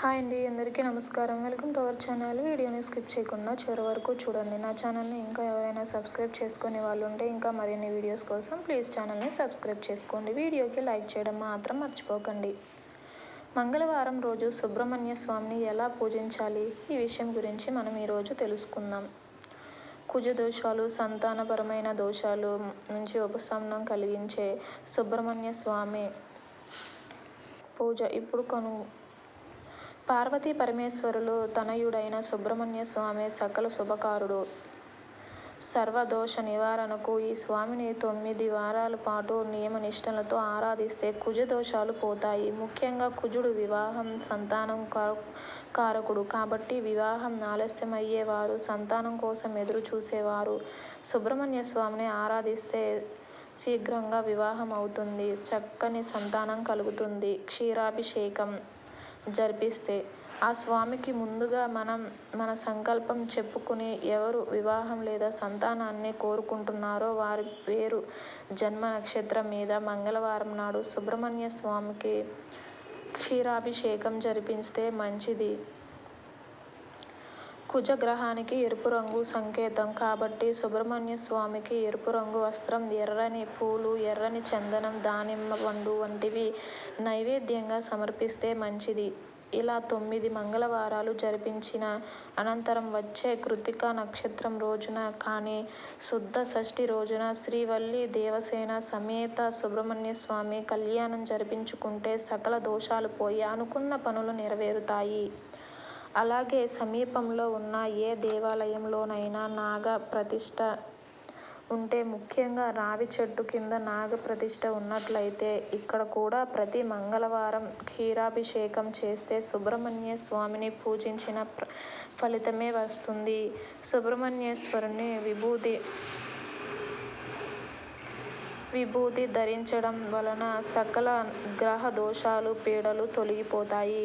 Hi అండి అందరికీ నమస్కారం. Welcome to our channel. వీడియోని స్కిప్ చేయకుండా చివరి వరకు చూడండి. నా ఛానల్ని ఇంకా ఎవరైనా సబ్స్క్రైబ్ చేసుకునే వాళ్ళు ఉంటే ఇంకా మరిన్ని వీడియోస్ కోసం ప్లీజ్ ఛానల్ని సబ్స్క్రైబ్ చేసుకోండి. వీడియోకి లైక్ చేయడం మాత్రం మర్చిపోకండి. మంగళవారం రోజు సుబ్రహ్మణ్య స్వామిని ఎలా పూజించాలి? ఈ విషయం గురించి మనం ఈరోజు తెలుసుకుందాం. కుజ దోషాలు సంతానపరమైన దోషాలు నుంచి ఉపశమనం కలిగించే సుబ్రహ్మణ్య స్వామి పూజ ఇప్పుడు కొను పార్వతీ పరమేశ్వరులు తనయుడైన సుబ్రహ్మణ్య స్వామి సకల శుభకారుడు. సర్వదోష నివారణకు ఈ స్వామిని తొమ్మిది వారాల పాటు నియమనిష్టలతో ఆరాధిస్తే కుజదోషాలు పోతాయి. ముఖ్యంగా కుజుడు వివాహం సంతానం కారకుడు. కాబట్టి వివాహం ఆలస్యమయ్యేవారు సంతానం కోసం ఎదురు చూసేవారు. సుబ్రహ్మణ్య స్వామిని ఆరాధిస్తే శీఘ్రంగా వివాహం అవుతుంది. చక్కని సంతానం కలుగుతుంది. క్షీరాభిషేకం. జరిపిస్తే ఆ స్వామికి ముందుగా మనం మన సంకల్పం చెప్పుకుని ఎవరు వివాహం లేదా సంతానాన్ని కోరుకుంటున్నారో వారి పేరు జన్మ నక్షత్రం మీద మంగళవారం నాడు సుబ్రహ్మణ్య స్వామికి క్షీరాభిషేకం జరిపిస్తే మంచిది. కుజగ్రహానికి ఎరుపు రంగు సంకేతం కాబట్టి సుబ్రహ్మణ్య స్వామికి ఎరుపు రంగు వస్త్రం ఎర్రని పూలు ఎర్రని చందనం దానిమ్మ పండు వంటివి నైవేద్యంగా సమర్పిస్తే మంచిది. ఇలా తొమ్మిది మంగళవారాలు జరిపించిన అనంతరం వచ్చే కృతిక నక్షత్రం రోజున కానీ శుద్ధ షష్ఠి రోజున శ్రీవల్లి దేవసేన సమేత సుబ్రహ్మణ్య స్వామి కళ్యాణం జరిపించుకుంటే సకల దోషాలు పోయి అనుకున్న పనులు నెరవేరుతాయి. అలాగే సమీపంలో ఉన్న ఏ దేవాలయంలోనైనా నాగ ప్రతిష్ట ఉంటే ముఖ్యంగా రావి చెట్టు కింద నాగ ప్రతిష్ఠ ఉన్నట్లయితే ఇక్కడ కూడా ప్రతి మంగళవారం క్షీరాభిషేకం చేస్తే సుబ్రహ్మణ్య స్వామిని పూజించిన ఫలితమే వస్తుంది. సుబ్రహ్మణ్యేశ్వరుని విభూతి విభూతి ధరించడం వలన సకల గ్రహ దోషాలు పీడలు తొలగిపోతాయి.